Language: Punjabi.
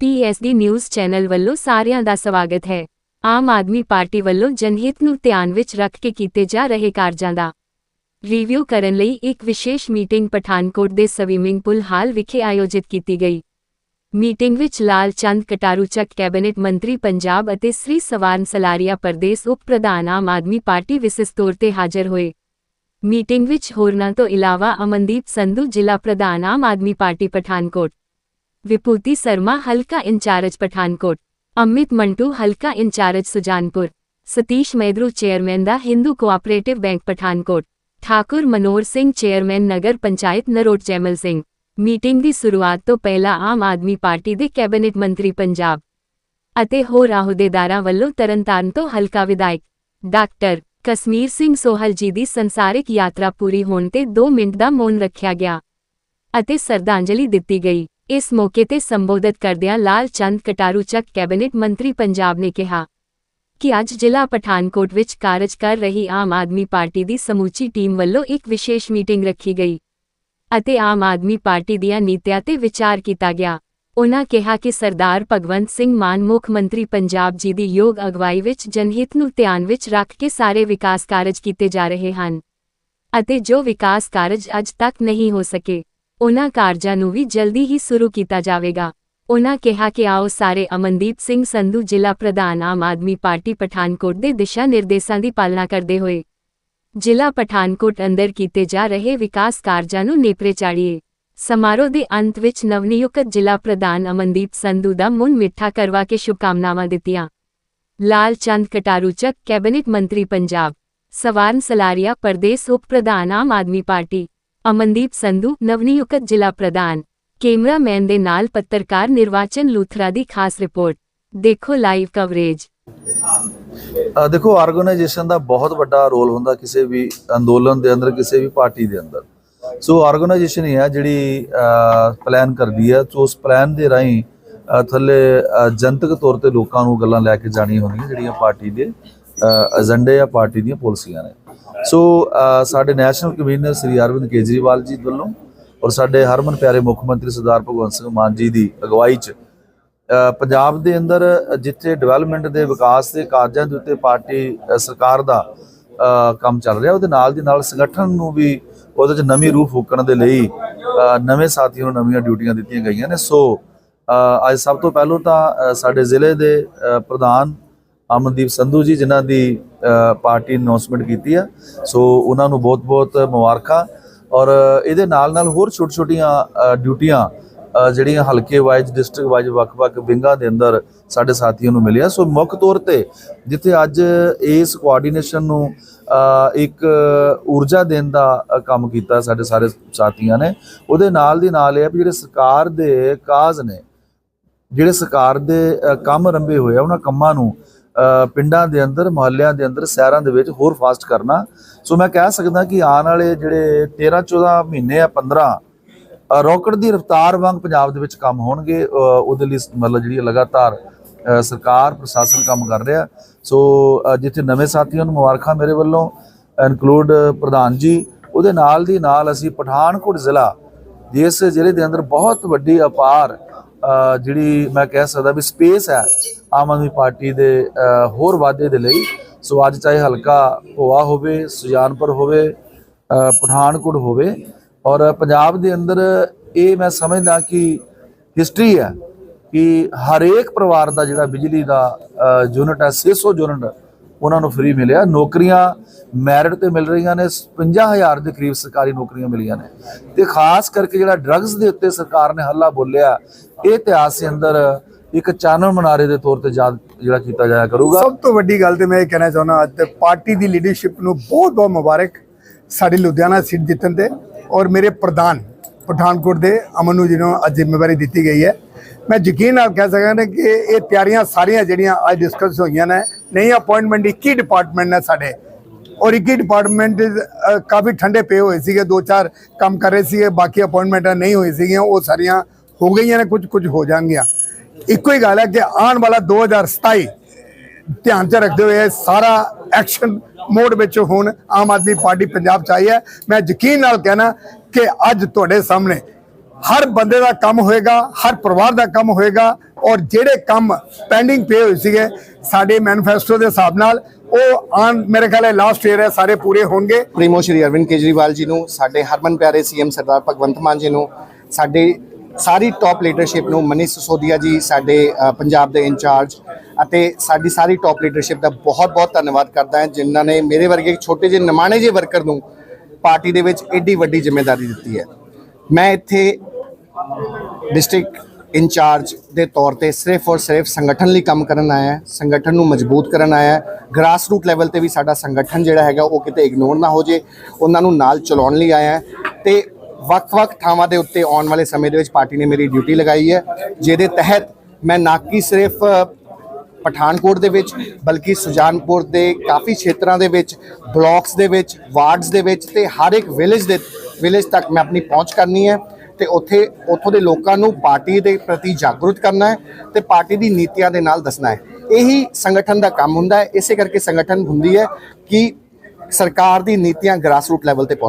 ਪੀਐਸਡੀ ਨਿਊਜ਼ ਚੈਨਲ ਵੱਲੋਂ ਸਾਰਿਆਂ ਦਾ ਸਵਾਗਤ ਹੈ। ਆਮ ਆਦਮੀ ਪਾਰਟੀ ਵੱਲੋਂ ਜਨਹਿਤ ਨੂੰ ਧਿਆਨ ਵਿੱਚ ਰੱਖ ਕੇ ਕੀਤੇ ਜਾ ਰਹੇ ਕਾਰਜਾਂ ਦਾ ਰਿਵਿਊ ਕਰਨ ਲਈ ਇੱਕ ਵਿਸ਼ੇਸ਼ ਮੀਟਿੰਗ ਪਠਾਨਕੋਟ ਦੇ ਸਵੀਮਿੰਗ ਪੂਲ ਹਾਲ ਵਿਖੇ ਆਯੋਜਿਤ ਕੀਤੀ ਗਈ। ਮੀਟਿੰਗ ਵਿੱਚ ਲਾਲ ਚੰਦ ਕਟਾਰੂ ਚੱਕ ਕੈਬਨਿਟ ਮੰਤਰੀ ਪੰਜਾਬ ਅਤੇ ਸ੍ਰੀ ਸਵਾਰਨ ਸਲਾਰੀਆ ਪ੍ਰਦੇਸ਼ ਉਪ ਪ੍ਰਧਾਨ ਆਮ ਆਦਮੀ ਪਾਰਟੀ ਵਿਸ਼ੇਸ਼ ਤੌਰ ਤੇ ਹਾਜ਼ਰ ਹੋਏ। ਮੀਟਿੰਗ ਵਿੱਚ ਹੋਰਨਾਂ ਤੋਂ ਇਲਾਵਾ ਅਮਨਦੀਪ ਸੰਧੂ ਜ਼ਿਲ੍ਹਾ ਪ੍ਰਧਾਨ ਆਮ ਆਦਮੀ ਪਾਰਟੀ ਪਠਾਨਕੋਟ ਵਿਪੂਤੀ ਸਰਮਾ ਹਲਕਾ ਇੰਚਾਰਜ ਪਠਾਨਕੋਟ ਅਮਿਤ ਮੰਟੂ ਹਲਕਾ ਇੰਚਾਰਜ ਸੁਜਾਨਪੁਰ ਸਤੀਸ਼ ਮੈਦਰੂ ਚੇਅਰਮੈਨ ਦਾ Hindu cooperative bank Pathankot Thakur Manor Singh chairman Nagar Panchayat Narot Jaimal Singh meeting ਦੀ ਸ਼ੁਰੂਆਤ ਤੋਂ ਪਹਿਲਾਂ ਆਮ ਆਦਮੀ ਪਾਰਟੀ ਦੇ ਕੈਬਨਿਟ ਮੰਤਰੀ ਪੰਜਾਬ ਅਤੇ ਹੋਰ ਅਹੁਦੇਦਾਰਾਂ ਵੱਲੋਂ ਤਰਨਤਾਰਨ ਤੋਂ ਹਲਕਾ ਵਿਧਾਇਕ ਡਾਕਟਰ ਕਸ਼ਮੀਰ ਸਿੰਘ ਸੋਹਲ ਜੀ ਦੀ ਸੰਸਾਰਿਕ ਯਾਤਰਾ ਪੂਰੀ ਹੋਣ ਤੇ 2 ਮਿੰਟ ਦਾ ਮੌਨ ਰੱਖਿਆ ਗਿਆ ਅਤੇ ਸਰਧਾਂਜਲੀ ਦਿੱਤੀ ਗਈ ਇਸ ਮੌਕੇ ਤੇ ਸੰਬੋਧਿਤ ਕਰਦਿਆਂ ਲਾਲ ਚੰਦ ਕਟਾਰੂ ਚੱਕ ਕੈਬਨਿਟ ਮੰਤਰੀ ਪੰਜਾਬ ਨੇ ਕਿਹਾ ਕਿ ਅੱਜ ਜ਼ਿਲ੍ਹਾ ਪਠਾਨਕੋਟ ਵਿੱਚ ਕਾਰਜ ਕਰ ਰਹੀ ਆਮ ਆਦਮੀ ਪਾਰਟੀ ਦੀ ਸਮੂਚੀ ਟੀਮ ਵੱਲੋਂ ਇੱਕ ਵਿਸ਼ੇਸ਼ ਮੀਟਿੰਗ ਰੱਖੀ ਗਈ ਅਤੇ ਆਮ ਆਦਮੀ ਪਾਰਟੀ ਦੀਆਂ ਨੀਤੀਆਂ ਤੇ ਵਿਚਾਰ ਕੀਤਾ ਗਿਆ। ਉਨ੍ਹਾਂ ਕਿਹਾ ਕਿ ਸਰਦਾਰ ਭਗਵੰਤ ਸਿੰਘ ਮਾਨ ਮੁੱਖ ਮੰਤਰੀ ਪੰਜਾਬ ਜੀ ਦੀ ਯੋਗ ਅਗਵਾਈ ਵਿੱਚ ਜਨਹਿਤ ਨੂੰ ਧਿਆਨ ਵਿੱਚ ਰੱਖ ਕੇ ਸਾਰੇ ਵਿਕਾਸ ਕਾਰਜ ਕੀਤੇ ਜਾ ਰਹੇ ਹਨ ਅਤੇ ਜੋ ਵਿਕਾਸ ਕਾਰਜ ਅੱਜ ਤੱਕ ਨਹੀਂ ਹੋ ਸਕੇ। ਉਨ੍ਹਾਂ ਕਾਰਜਾਂ ਨੂੰ ਵੀ ਜਲਦੀ ਹੀ ਸ਼ੁਰੂ ਕੀਤਾ ਜਾਵੇਗਾ। ਉਹਨਾਂ ਕਿਹਾ ਕਿ ਆਓ ਸਾਰੇ ਅਮਨਦੀਪ ਸਿੰਘ ਸੰਧੂ ਜ਼ਿਲ੍ਹਾ ਪ੍ਰਧਾਨ, ਆਮ ਆਦਮੀ ਪਾਰਟੀ ਪਠਾਨਕੋਟ ਦੇ ਦਿਸ਼ਾ ਨਿਰਦੇਸ਼ਾਂ ਦੀ ਪਾਲਣਾ ਕਰਦੇ ਹੋਏ, ਜ਼ਿਲ੍ਹਾ ਪਠਾਨਕੋਟ ਅੰਦਰ ਕੀਤੇ ਜਾ ਰਹੇ ਵਿਕਾਸ ਕਾਰਜਾਂ ਨੂੰ ਨੇਪਰੇ ਚਾੜੀਏ ਸਮਾਰੋਹ ਦੇ ਅੰਤ ਵਿੱਚ ਨਵਨਿਯੁਕਤ ਜ਼ਿਲ੍ਹਾ ਪ੍ਰਧਾਨ ਅਮਨਦੀਪ ਸੰਧੂ ਦਾ ਮੁੰਨ ਮਿੱਠਾ ਕਰਵਾ ਕੇ ਸ਼ੁਭਕਾਮਨਾਵਾਂ ਦਿੱਤੀਆਂ। ਲਾਲ ਚੰਦ ਕਟਾਰੂ ਚੱਕ ਕੈਬਨਿਟ ਮੰਤਰੀ ਪੰਜਾਬ, ਸਵਾਰਨ ਸਲਾਰੀਆ ਪ੍ਰਦੇਸ਼ ਉਪ ਪ੍ਰਧਾਨ ਆਮ ਆਦਮੀ ਪਾਰਟੀ ਅਮਨਦੀਪ ਸੰਧੂ, ਨਵਨਿਯੁਕਤ ਜ਼ਿਲ੍ਹਾ ਪ੍ਰਧਾਨ, ਕੈਮਰਾਮੈਨ ਦੇ ਨਾਲ ਪੱਤਰਕਾਰ ਨਿਰਵਾਚਨ ਲੂਥਰਾ ਦੀ ਖਾਸ ਰਿਪੋਰਟ, ਦੇਖੋ ਲਾਈਵ ਕਵਰੇਜ। ਦੇਖੋ ਆਰਗੇਨਾਈਜੇਸ਼ਨ ਦਾ ਬਹੁਤ ਵੱਡਾ ਰੋਲ ਹੁੰਦਾ ਕਿਸੇ ਵੀ ਅੰਦੋਲਨ ਦੇ ਅੰਦਰ, ਕਿਸੇ ਵੀ ਪਾਰਟੀ ਦੇ ਅੰਦਰ। ਸੋ ਆਰਗੇਨਾਈਜੇਸ਼ਨ ਹੀ ਹੈ ਜਿਹੜੀ ਪਲਾਨ ਕਰਦੀ ਹੈ। ਸੋ ਉਸ ਪਲਾਨ ਦੇ ਰਾਹੀਂ ਥੱਲੇ ਜਨਤਕ ਤੌਰ ਤੇ ਲੋਕਾਂ ਨੂੰ ਗੱਲਾਂ ਲੈ ਕੇ ਜਾਣੀਆਂ ਹੁੰਦੀਆਂ ਜਿਹੜੀਆਂ ਪਾਰਟੀ ਦੇ। ਏਜੰਡੇ ਜਾਂ ਪਾਰਟੀ ਦੀਆਂ ਪਾਲਿਸੀਆਂ ਨੇ। ਸੋ ਸਾਡੇ ਨੈਸ਼ਨਲ ਕਨਵੀਨਰ ਸ੍ਰੀ ਅਰਵਿੰਦ ਕੇਜਰੀਵਾਲ ਜੀ ਵੱਲੋਂ ਔਰ ਸਾਡੇ ਹਰਮਨ ਪਿਆਰੇ ਮੁੱਖ ਮੰਤਰੀ ਸਰਦਾਰ ਭਗਵੰਤ ਸਿੰਘ ਮਾਨ ਜੀ ਦੀ ਅਗਵਾਈ 'ਚ ਪੰਜਾਬ ਦੇ ਅੰਦਰ ਜਿੱਥੇ ਡਿਵੈਲਪਮੈਂਟ ਦੇ ਵਿਕਾਸ ਦੇ ਕਾਰਜਾਂ ਦੇ ਉੱਤੇ ਪਾਰਟੀ ਸਰਕਾਰ ਦਾ ਕੰਮ ਚੱਲ ਰਿਹਾ, ਉਹਦੇ ਨਾਲ ਦੀ ਨਾਲ ਸੰਗਠਨ ਨੂੰ ਵੀ ਉਹਦੇ 'ਚ ਨਵੀਂ ਰੂਹ ਫੂਕਣ ਦੇ ਲਈ ਨਵੇਂ ਸਾਥੀਆਂ ਨੂੰ ਨਵੀਆਂ ਡਿਊਟੀਆਂ ਦਿੱਤੀਆਂ ਗਈਆਂ ਨੇ। ਸੋ ਅੱਜ ਸਭ ਤੋਂ ਪਹਿਲਾਂ ਤਾਂ ਸਾਡੇ ਜ਼ਿਲ੍ਹੇ ਦੇ ਪ੍ਰਧਾਨ ਅਮਨਦੀਪ ਸੰਧੂ ਜੀ, ਜਿਨ੍ਹਾਂ ਦੀ ਪਾਰਟੀ ਅਨਾਉਂਸਮੈਂਟ ਕੀਤੀ ਆ। ਸੋ ਉਹਨਾਂ ਨੂੰ ਬਹੁਤ-ਬਹੁਤ ਮੁਬਾਰਕਾਂ। ਔਰ ਇਹਦੇ ਨਾਲ ਨਾਲ ਹੋਰ ਛੋਟ-ਛੋਟੀਆਂ ਡਿਊਟੀਆਂ ਜਿਹੜੀਆਂ ਹਲਕੇ ਵਾਈਜ਼ ਡਿਸਟ੍ਰਿਕਟ ਵਾਈਜ਼, ਵੱਖ-ਵੱਖ ਵਿੰਗਾਂ ਦੇ ਅੰਦਰ ਸਾਡੇ ਸਾਥੀਆਂ ਨੂੰ ਮਿਲਿਆ। ਸੋ ਮੁੱਖ ਤੌਰ ਤੇ ਜਿੱਥੇ ਅੱਜ ਇਸ ਕੋਆਰਡੀਨੇਸ਼ਨ ਨੂੰ ਇੱਕ ਊਰਜਾ ਦੇਣ ਦਾ ਕੰਮ ਕੀਤਾ ਸਾਡੇ ਸਾਰੇ ਸਾਥੀਆਂ ਨੇ। ਉਹਦੇ ਨਾਲ ਦੀ ਨਾਲ ਇਹ ਆ ਵੀ ਜਿਹੜੇ ਸਰਕਾਰ ਦੇ ਕਾਜ਼ ਨੇ, ਜਿਹੜੇ ਸਰਕਾਰ ਦੇ ਕੰਮ ਰੰਭੇ ਹੋਏ ਆ, ਉਹਨਾਂ ਕੰਮਾਂ ਨੂੰ ਪਿੰਡਾਂ ਦੇ ਅੰਦਰ ਮੁਹੱਲਿਆਂ ਦੇ ਅੰਦਰ ਸ਼ਹਿਰਾਂ ਦੇ ਵਿੱਚ ਹੋਰ ਫਾਸਟ ਕਰਨਾ। ਸੋ ਮੈਂ ਕਹਿ ਸਕਦਾ ਕਿ ਆਉਣ ਵਾਲੇ ਜਿਹੜੇ 13 14 ਮਹੀਨੇ ਆ 15 ਅ, ਰੌਕਟ ਦੀ ਰਫ਼ਤਾਰ ਵਾਂਗ ਪੰਜਾਬ ਦੇ ਵਿੱਚ ਕੰਮ ਹੋਣਗੇ। ਉਹਦੇ ਲਈ ਮਤਲਬ ਜਿਹੜੀ ਲਗਾਤਾਰ ਸਰਕਾਰ ਪ੍ਰਸ਼ਾਸਨ ਕੰਮ ਕਰ ਰਿਹਾ। ਸੋ ਜਿੱਥੇ ਨਵੇਂ ਸਾਥੀਆਂ ਨੂੰ ਮੁਬਾਰਕਾਂ ਮੇਰੇ ਵੱਲੋਂ ਇਨਕਲੂਡ ਪ੍ਰਧਾਨ ਜੀ ਉਹਦੇ ਨਾਲ ਦੀ ਨਾਲ ਅਸੀਂ ਪਠਾਨਕੋਟ ਜ਼ਿਲ੍ਹਾ ਜਿਸ ਜ਼ਿਲ੍ਹੇ ਦੇ ਅੰਦਰ ਬਹੁਤ ਵੱਡੀ ਅਪਾਰ ਜਿਹੜੀ ਮੈਂ ਕਹਿ ਸਕਦਾ ਵੀ ਸਪੇਸ ਹੈ ਆਮ ਆਦਮੀ ਪਾਰਟੀ ਦੇ ਹੋਰ ਵਾਅਦੇ ਦੇ ਲਈ ਸੋ ਅੱਜ ਚਾਹੇ ਹਲਕਾ ਭੋਆ ਹੋਵੇ, ਸੁਜਾਨਪੁਰ ਹੋਵੇ ਪਠਾਨਕੋਟ ਹੋਵੇ। ਔਰ ਪੰਜਾਬ ਦੇ ਅੰਦਰ ਇਹ ਮੈਂ ਸਮਝਦਾ ਕਿ ਹਿਸਟਰੀ ਹੈ ਕਿ ਹਰੇਕ ਪਰਿਵਾਰ ਦਾ ਜਿਹੜਾ ਬਿਜਲੀ ਦਾ ਯੂਨਿਟ ਹੈ 600 ਯੂਨਿਟ ਉਹਨਾਂ ਨੂੰ ਫ੍ਰੀ ਮਿਲਿਆ। ਨੌਕਰੀਆਂ ਮੈਰਿਟ ਤੇ ਮਿਲ ਰਹੀਆਂ ਨੇ 55000 ਦੇ ਕਰੀਬ ਸਰਕਾਰੀ ਨੌਕਰੀਆਂ ਮਿਲੀਆਂ ਨੇ। ਤੇ ਖਾਸ ਕਰਕੇ ਜਿਹੜਾ ਡਰੱਗਸ ਦੇ ਉੱਤੇ ਸਰਕਾਰ ਨੇ ਹੱਲਾ ਬੋਲਿਆ, ਇਹ ਇਤਿਹਾਸ ਦੇ ਅੰਦਰ ਇੱਕ ਚਾਨਣ ਮਨਾਰੇ ਦੇ ਤੌਰ ਤੇ ਯਾਦ ਜਿਹੜਾ ਕੀਤਾ ਜਾਇਆ ਕਰੂਗਾ। ਸਭ ਤੋਂ ਵੱਡੀ ਗੱਲ ਤੇ ਮੈਂ ਇਹ ਕਹਿਣਾ ਚਾਹੁੰਦਾ, ਅੱਜ ਤੇ ਪਾਰਟੀ ਦੀ ਲੀਡਰਸ਼ਿਪ ਨੂੰ ਬਹੁਤ ਬਹੁਤ ਮੁਬਾਰਕ ਸਾਡੀ ਲੁਧਿਆਣਾ ਸੀਟ ਜਿੱਤਣ ਤੇ ਔਰ ਮੇਰੇ ਪ੍ਰਧਾਨ ਪਠਾਨਕੋਟ ਦੇ ਅਮਨ ਨੂੰ ਜਿਹਨੂੰ ਅੱਜ ਜ਼ਿੰਮੇਵਾਰੀ ਦਿੱਤੀ ਗਈ ਹੈ। ਮੈਂ ਯਕੀਨ ਨਾਲ ਕਹਿ ਸਕਦਾ ਕਿ ਇਹ ਤਿਆਰੀਆਂ ਸਾਰੀਆਂ ਜਿਹੜੀਆਂ ਅੱਜ ਡਿਸਕਸ ਹੋਈਆਂ ਨੇ, ਨਈ ਅਪਾਇੰਟਮੈਂਟ 21 ਡਿਪਾਰਟਮੈਂਟ ਨੇ ਸਾਡੇ। ਔਰ 21 ਡਿਪਾਰਟਮੈਂਟ ਕਾਫੀ ਠੰਡੇ ਪਏ ਹੋਏ ਸੀਗੇ, ਦੋ ਚਾਰ ਕੰਮ ਕਰ ਰਹੇ ਸੀਗੇ, ਬਾਕੀ ਅਪਾਇੰਟਮੈਂਟਾਂ ਨਹੀਂ ਹੋਈ ਸੀਗੀਆਂ, ਉਹ ਸਾਰੀਆਂ ਹੋ ਗਈਆਂ ਨੇ, ਕੁਝ ਕੁਝ ਹੋ ਜਾਣਗੀਆਂ। ਇੱਕੋ ਹੀ ਗੱਲ ਹੈ ਕਿ ਆਉਣ ਵਾਲਾ 2027 ਧਿਆਨ ਚ ਰੱਖਦੇ ਹੋਏ ਸਾਰਾ ਐਕਸ਼ਨ ਮੋਡ ਵਿੱਚ ਹੁਣ ਆਮ ਆਦਮੀ ਪਾਰਟੀ ਪੰਜਾਬ ਚ ਆਈ ਹੈ। ਮੈਂ ਯਕੀਨ ਨਾਲ ਕਹਿਣਾ ਕਿ ਅੱਜ ਤੁਹਾਡੇ ਸਾਹਮਣੇ ਹਰ ਬੰਦੇ ਦਾ ਕੰਮ ਹੋਏਗਾ, ਹਰ ਪਰਿਵਾਰ ਦਾ ਕੰਮ ਹੋਏਗਾ ਔਰ ਜਿਹੜੇ ਕੰਮ ਪੈਂਡਿੰਗ ਪਏ ਹੋਏ ਸੀਗੇ ਸਾਡੇ ਮੈਨੀਫੈਸਟੋ ਦੇ ਹਿਸਾਬ ਨਾਲ ਉਹ ਆਨ ਮੇਰੇ ਖਿਆਲ ਹੈ ਲਾਸਟ ਈਅਰ ਹੈ, ਸਾਰੇ ਪੂਰੇ ਹੋਣਗੇ। ਪ੍ਰੀਮੋ ਸ਼੍ਰੀ ਅਰਵਿੰਦ ਕੇਜਰੀਵਾਲ ਜੀ ਨੂੰ, ਸਾਡੇ ਹਰਮਨ ਪਿਆਰੇ ਸੀਐਮ ਸਰਦਾਰ ਭਗਵੰਤ ਮਾਨ ਜੀ ਨੂੰ, ਸਾਡੇ ਸਾਰੀ ਟਾਪ ਲੀਡਰਸ਼ਿਪ ਨੂੰ ਮਨੀਸ਼ ਸਿਸੋਦੀਆ ਜੀ ਸਾਡੇ ਪੰਜਾਬ ਦੇ ਇੰਚਾਰਜ ਅਤੇ ਸਾਡੀ ਸਾਰੀ ਟਾਪ ਲੀਡਰਸ਼ਿਪ ਦਾ ਬਹੁਤ-ਬਹੁਤ ਧੰਨਵਾਦ ਕਰਦਾ ਹਾਂ, ਜਿਨ੍ਹਾਂ ਨੇ ਮੇਰੇ ਵਰਗੇ ਛੋਟੇ ਜਿਹੇ ਨਮਾਣੇ ਜਿਹੇ ਵਰਕਰ ਨੂੰ ਪਾਰਟੀ ਦੇ ਵਿੱਚ ਐਡੀ ਵੱਡੀ ਜ਼ਿੰਮੇਵਾਰੀ ਦਿੱਤੀ ਹੈ। ਮੈਂ ਇੱਥੇ ਡਿਸਟ੍ਰਿਕਟ ਇੰਚਾਰਜ ਦੇ ਤੌਰ ਤੇ ਸਿਰਫ ਔਰ ਸਿਰਫ ਸੰਗਠਨ ਲਈ ਕੰਮ ਕਰਨ ਆਇਆ ਹੈ ਸੰਗਠਨ ਨੂੰ ਮਜ਼ਬੂਤ ਕਰਨ ਆਇਆ ਹੈ ਗ੍ਰਾਸ ਰੂਟ ਲੈਵਲ ਤੇ ਵੀ ਸਾਡਾ ਸੰਗਠਨ ਜਿਹੜਾ ਹੈਗਾ ਉਹ ਕਿਤੇ ਇਗਨੋਰ ਨਾ ਹੋ ਜੇ ਉਹਨਾਂ ਨੂੰ ਨਾਲ ਚਲਾਉਣ ਲਈ ਆਇਆ ਹੈ ਤੇ ਵੱਖ-ਵੱਖ ਥਾਵਾਂ ਦੇ ਉੱਤੇ ਆਉਣ ਵਾਲੇ ਸਮੇਂ ਦੇ ਵਿੱਚ ਪਾਰਟੀ ਨੇ ਮੇਰੀ ਡਿਊਟੀ ਲਗਾਈ ਹੈ, ਜਿਹਦੇ ਤਹਿਤ ਮੈਂ ਨਾ ਕਿ ਸਿਰਫ ਪਠਾਨਕੋਟ ਦੇ ਵਿੱਚ, ਬਲਕਿ ਸੁਜਾਨਪੁਰ ਦੇ ਕਾਫੀ ਖੇਤਰਾਂ ਦੇ ਵਿੱਚ, ਬਲਾਕਸ ਦੇ ਵਿੱਚ, ਵਾਰਡਸ ਦੇ ਵਿੱਚ ਤੇ ਹਰ ਇੱਕ ਵਿਲੇਜ ਦੇ ਵਿਲੇਜ ਤੱਕ ਮੈਂ ਆਪਣੀ ਪਹੁੰਚ ਕਰਨੀ ਹੈ ਤੇ ਉੱਥੇ, ਉੱਥੋਂ ਦੇ ਲੋਕਾਂ ਨੂੰ ਪਾਰਟੀ ਦੇ ਪ੍ਰਤੀ ਜਾਗਰੂਕ ਕਰਨਾ ਹੈ ਤੇ ਪਾਰਟੀ ਦੀ ਨੀਤੀਆਂ ਦੇ ਨਾਲ ਦੱਸਣਾ ਹੈ। ਇਹੀ ਸੰਗਠਨ ਦਾ ਕੰਮ ਹੁੰਦਾ ਹੈ, ਇਸੇ ਕਰਕੇ ਸੰਗਠਨ ਹੁੰਦੀ ਹੈ ਕਿ ਸਰਕਾਰ ਦੀ ਨੀਤੀਆਂ ਗ੍ਰਾਸਰੂਟ ਲੈਵਲ ਤੇ ਪਹੁੰਚ